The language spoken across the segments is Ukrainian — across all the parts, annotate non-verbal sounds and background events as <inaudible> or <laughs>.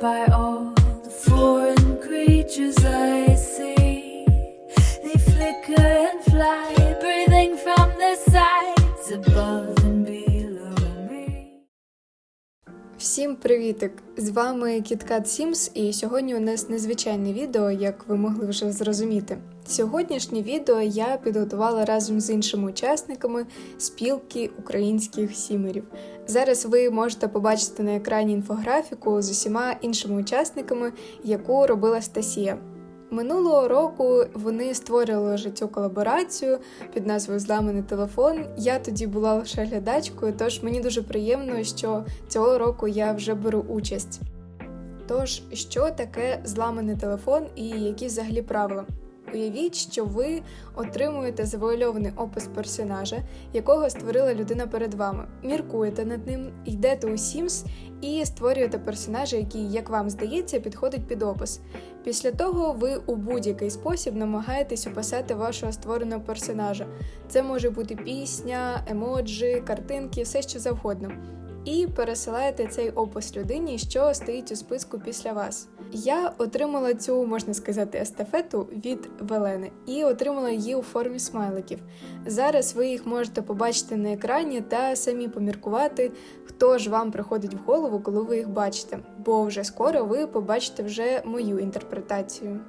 by all Всім привітик! З вами KitKat Sims і сьогодні у нас незвичайне відео, як ви могли вже зрозуміти. Сьогоднішнє відео я підготувала разом з іншими учасниками спілки українських сімерів. Зараз ви можете побачити на екрані інфографіку з усіма іншими учасниками, яку робила Стасія. Минулого року вони створювали вже цю колаборацію під назвою Зламаний телефон. Я тоді була лише глядачкою, тож мені дуже приємно, що цього року я вже беру участь. Тож, що таке зламаний телефон і які взагалі правила? Уявіть, що ви отримуєте завуальований опис персонажа, якого створила людина перед вами. Міркуєте над ним, йдете у Sims і створюєте персонажа, який, як вам здається, підходить під опис. Після того ви у будь-який спосіб намагаєтесь описати вашого створеного персонажа. Це може бути пісня, емоджі, картинки, все що завгодно. І пересилаєте цей опис людині, що стоїть у списку після вас. Я отримала цю, можна сказати, естафету від Велени і отримала її у формі смайликів. Зараз ви їх можете побачити на екрані та самі поміркувати, хто ж вам приходить в голову, коли ви їх бачите, бо вже скоро ви побачите вже мою інтерпретацію.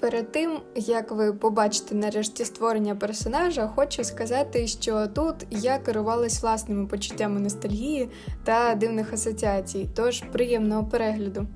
Перед тим, як ви побачите нарешті створення персонажа, хочу сказати, що тут я керувалась власними почуттями ностальгії та дивних асоціацій, тож приємного перегляду.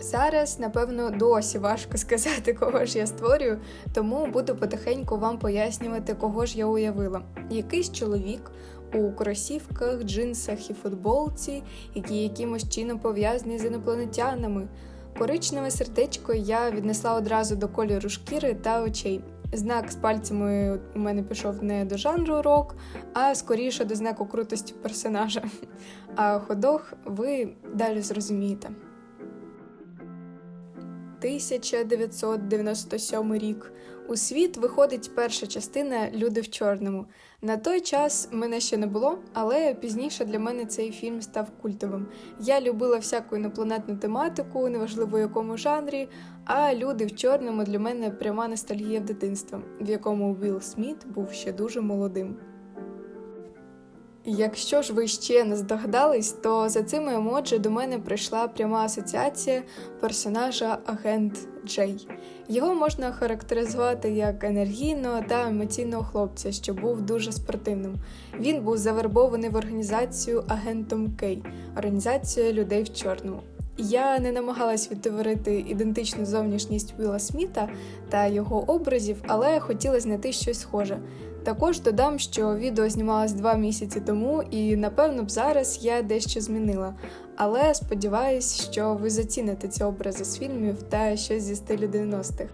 Зараз, напевно, досі важко сказати, кого ж я створюю, тому буду потихеньку вам пояснювати, кого ж я уявила. Якийсь чоловік у кросівках, джинсах і футболці, який якимось чином пов'язаний з інопланетянами. Коричневе сердечко я віднесла одразу до кольору шкіри та очей. Знак з пальцями у мене пішов не до жанру рок, а скоріше до знаку крутості персонажа. А ходох ви далі зрозумієте. 1997 рік. У світ виходить перша частина Люди в чорному. На той час мене ще не було, але пізніше для мене цей фільм став культовим. Я любила всяку інопланетну тематику, неважливо в якому жанрі. А люди в чорному для мене пряма ностальгія в дитинства, в якому Уілл Сміт був ще дуже молодим. Якщо ж ви ще не здогадались, то за цими емоджі до мене прийшла пряма асоціація персонажа Агент Джей. Його можна характеризувати як енергійного та емоційного хлопця, що був дуже спортивним. Він був завербований в організацію агентом Кей, організація людей в чорному. Я не намагалась відтворити ідентичну зовнішність Віла Сміта та його образів, але хотіла знайти щось схоже. Також додам, що відео знімалось два місяці тому, і напевно б зараз я дещо змінила. Але сподіваюсь, що ви заціните ці образи з фільмів та щось зі стилю 90-х.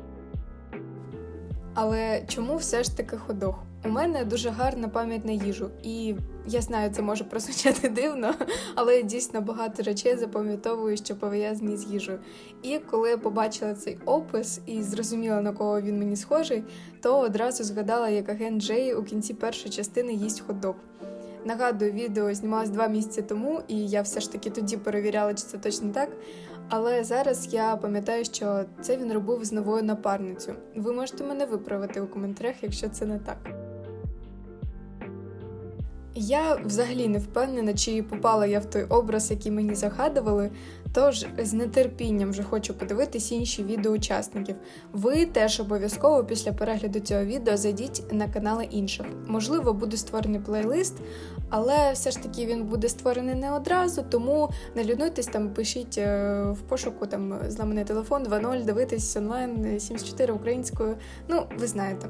Але чому все ж таки ходох? У мене дуже гарна пам'ять на їжу, і я знаю, це може прозвучати <laughs> дивно, але я дійсно багато речей запам'ятовую, що пов'язані з їжею. І коли я побачила цей опис і зрозуміла, на кого він мені схожий, то одразу згадала, як агент Джей у кінці першої частини їсть хот-дог. Нагадую, відео знімалось два місяці тому, і я все ж таки тоді перевіряла, чи це точно так. Але зараз я пам'ятаю, що це він робив з новою напарницею. Ви можете мене виправити у коментарях, якщо це не так. Я взагалі не впевнена, чи попала я в той образ, який мені загадували. Тож з нетерпінням вже хочу подивитись інші відео учасників. Ви теж обов'язково після перегляду цього відео зайдіть на канали інших. Можливо, буде створений плейлист, але все ж таки він буде створений не одразу, тому не лінуйтесь там, пишіть е, в пошуку там зламаний телефон 2.0, дивитись онлайн 74 українською. Ну, ви знаєте.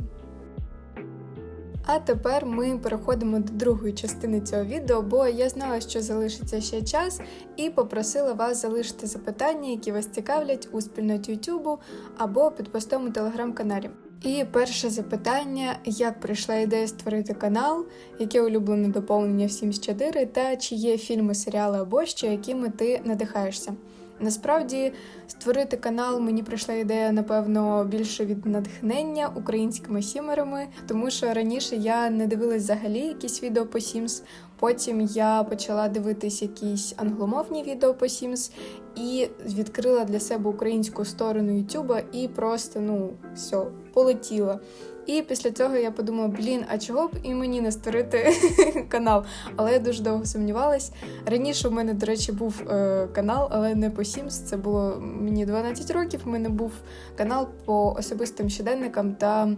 А тепер ми переходимо до другої частини цього відео, бо я знала, що залишиться ще час, і попросила вас залишити запитання, які вас цікавлять у спільноті YouTube або під постом у телеграм-каналі. І перше запитання: як прийшла ідея створити канал, яке улюблене доповнення в Sims 4, та чи є фільми, серіали або що, якими ти надихаєшся? Насправді створити канал мені прийшла ідея, напевно, більше від натхнення українськими сімерами, тому що раніше я не дивилась взагалі якісь відео по Sims. Потім я почала дивитись якісь англомовні відео по Sims і відкрила для себе українську сторону Ютуба і просто ну все, полетіла. І після цього я подумала: блін, а чого б і мені не створити <laughs> канал? Але я дуже довго сумнівалась. Раніше у мене, до речі, був е, канал, але не по Sims. Це було мені 12 років. У мене був канал по особистим щоденникам та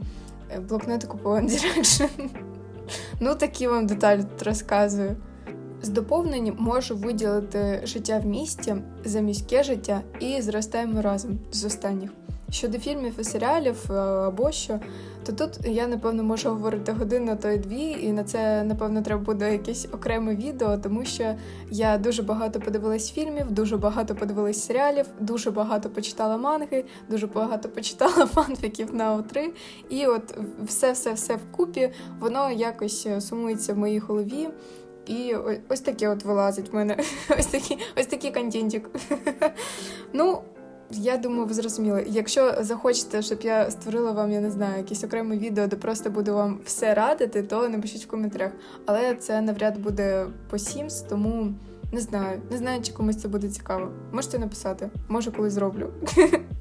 е, блокнотику по One Direction. <laughs> Ну, такі вам деталі тут розказую. З доповнень можу виділити життя в місті за міське життя і зростаємо разом з останніх. Щодо фільмів і серіалів е, або що, то тут я напевно можу говорити годину, то й дві, і на це напевно треба буде якесь окреме відео, тому що я дуже багато подивилась фільмів, дуже багато подивилась серіалів, дуже багато почитала манги, дуже багато почитала <laughs> фанфіків на О3. І от все-все-все вкупі, воно якось е, сумується в моїй голові. І ось таке от вилазить в мене. <laughs> Ось такий, ось такий контентик. <laughs> Ну, я думаю, ви зрозуміли. Якщо захочете, щоб я створила вам, я не знаю, якесь окреме відео, де просто буду вам все радити, то напишіть в коментарях. Але це навряд буде по Sims, тому не знаю. Не знаю, чи комусь це буде цікаво. Можете написати, може, коли зроблю. <laughs>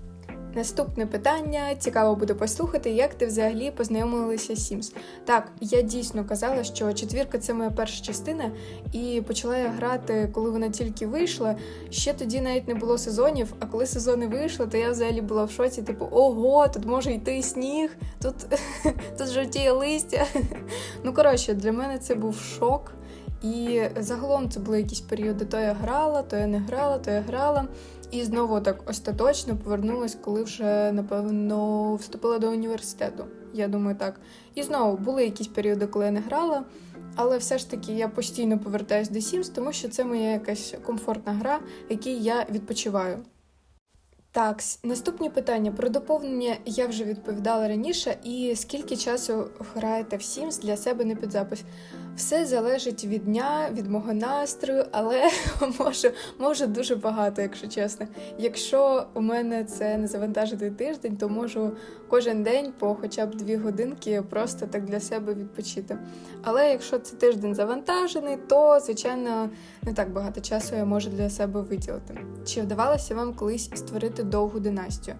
Наступне питання цікаво буде послухати, як ти взагалі познайомилася з Sims. Так, я дійсно казала, що четвірка це моя перша частина, і почала я грати, коли вона тільки вийшла. Ще тоді навіть не було сезонів. А коли сезони вийшли, то я взагалі була в шоці. Типу, ого, тут може йти сніг, тут, <laughs> тут жовтіє листя. <laughs> Ну коротше, для мене це був шок. І загалом це були якісь періоди, то я грала, то я не грала, то я грала. І знову так остаточно повернулась, коли вже, напевно, вступила до університету. Я думаю, так. І знову були якісь періоди, коли я не грала, але все ж таки я постійно повертаюсь до Sims, тому що це моя якась комфортна гра, в якій я відпочиваю. Так, наступні питання про доповнення я вже відповідала раніше. І скільки часу граєте в Sims для себе на підзапис? Все залежить від дня, від мого настрою, але <laughs> можу, можу дуже багато, якщо чесно. Якщо у мене це не завантажений тиждень, то можу кожен день по хоча б дві годинки просто так для себе відпочити. Але якщо це тиждень завантажений, то звичайно не так багато часу я можу для себе виділити. Чи вдавалося вам колись створити довгу династію?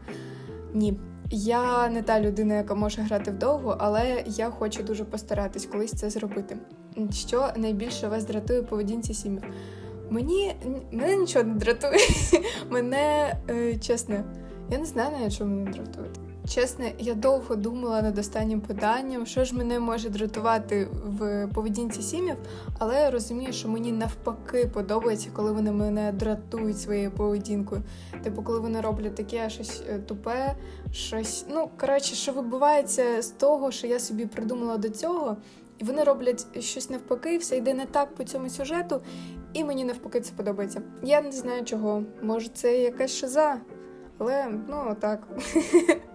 Ні. Я не та людина, яка може грати вдовго, але я хочу дуже постаратись колись це зробити. Що найбільше вас дратує в поведінці сім'ї? Мені мене нічого не дратує. <laughs> мене е, чесно, я не знаю навіть, що мене дратує. Чесно, я довго думала над останнім питанням, що ж мене може дратувати в поведінці сім'їв, але я розумію, що мені навпаки подобається, коли вони мене дратують своєю поведінкою. Типу, коли вони роблять таке щось е, тупе, щось. Ну, коротше, що вибувається з того, що я собі придумала до цього, і вони роблять щось навпаки, все йде не так по цьому сюжету, і мені навпаки це подобається. Я не знаю чого. Може, це якась шиза, але ну так. <laughs>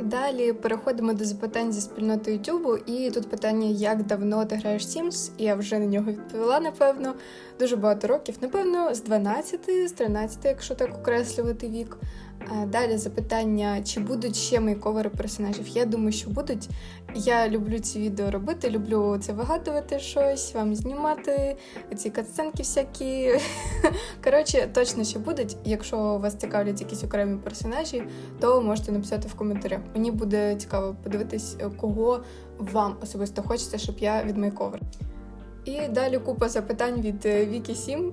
Далі переходимо до запитань зі спільноти Ютубу, і тут питання, як давно ти граєш Sims, я вже на нього відповіла, напевно. Дуже багато років, напевно, з 12, з 13, якщо так окреслювати вік. А Далі запитання, чи будуть ще мейковери персонажів? Я думаю, що будуть. Я люблю ці відео робити, люблю це вигадувати щось, вам знімати, ці катсценки всякі. <laughs> Коротше, точно ще будуть. Якщо вас цікавлять якісь окремі персонажі, то можете написати в коментарях. Мені буде цікаво подивитись, кого вам особисто хочеться, щоб я відмейковер. І далі купа запитань від е, Вікі Сім.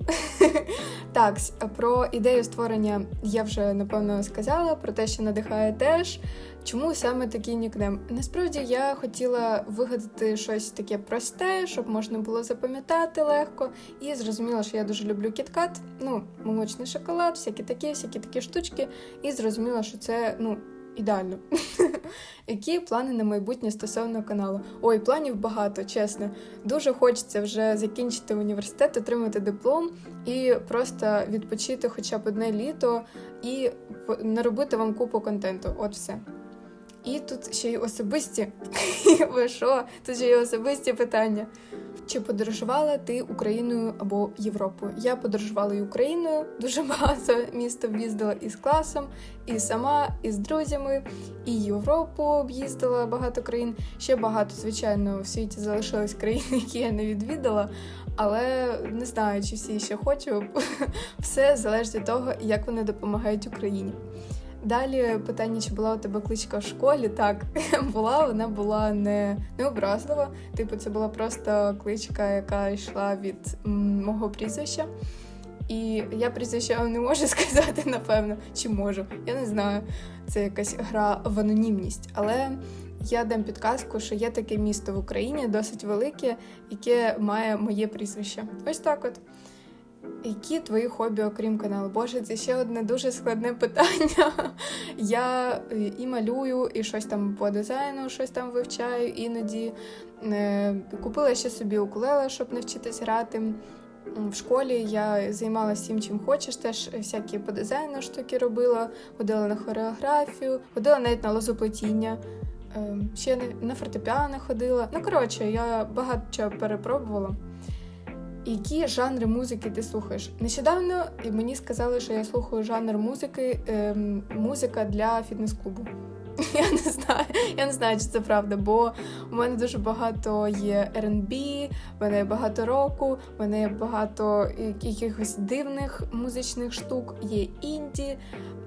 <laughs> так, про ідею створення я вже напевно сказала, про те, що надихає теж. Чому саме такий нікнем? Насправді я хотіла вигадати щось таке просте, щоб можна було запам'ятати легко. І зрозуміла, що я дуже люблю кіткат, ну, молочний шоколад, всякі такі, всякі такі штучки. І зрозуміла, що це ну, ідеально. <laughs> Які плани на майбутнє стосовно каналу? Ой, планів багато, чесно. Дуже хочеться вже закінчити університет, отримати диплом і просто відпочити хоча б одне літо і наробити вам купу контенту. От все. І тут ще й особисті. <laughs> Ви що? Тут ще й особисті питання. Чи подорожувала ти Україною або Європою? Я подорожувала і Україною, дуже багато міст об'їздила і з класом, і сама, і з друзями, і Європу об'їздила багато країн. Ще багато, звичайно, в світі залишилось країн, які я не відвідала, але не знаю, чи всі ще хочу. <laughs> Все залежить від того, як вони допомагають Україні. Далі питання, чи була у тебе кличка в школі? Так, <laughs> була, вона була не, не образлива. Типу, це була просто кличка, яка йшла від м, мого прізвища. І я прізвище не можу <laughs> сказати, напевно, чи можу. Я не знаю. Це якась гра в анонімність. Але я дам підказку, що є таке місто в Україні, досить велике, яке має моє прізвище. Ось так от. Які твої хобі, окрім каналу? Боже, це ще одне дуже складне питання. <laughs> Я е, і малюю, і щось там по дизайну, щось там вивчаю іноді. Е, Купила ще собі укулеле, щоб навчитись грати. В школі я займалася всім, чим хочеш, теж всякі по дизайну штуки робила, ходила на хореографію, ходила навіть на лозоплетіння, е, ще на фортепіано ходила. Ну, коротше, я багато чого перепробувала. Які жанри музики ти слухаєш? Нещодавно мені сказали, що я слухаю жанр музики, ем, музика для фітнес-клубу. <laughs> Я не знаю, я не знаю, чи це правда, бо у мене дуже багато є R&B, в мене є багато року, в мене є багато якихось дивних музичних штук, є інді.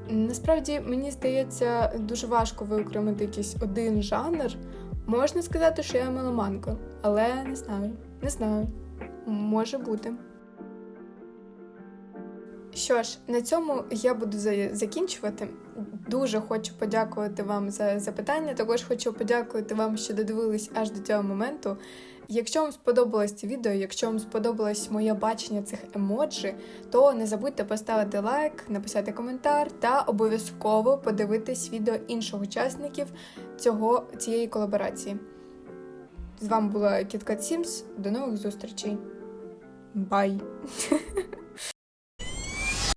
Насправді мені здається дуже важко виокремити якийсь один жанр. Можна сказати, що я меломанка, але не знаю, не знаю. Може бути. Що ж, на цьому я буду закінчувати. Дуже хочу подякувати вам за запитання. Також хочу подякувати вам, що додивились аж до цього моменту. Якщо вам сподобалось це відео, якщо вам сподобалось моє бачення цих емоджі, то не забудьте поставити лайк, написати коментар та обов'язково подивитись відео інших учасників цього, цієї колаборації. З вами була KitKat Sims. До нових зустрічей. Bye. <laughs>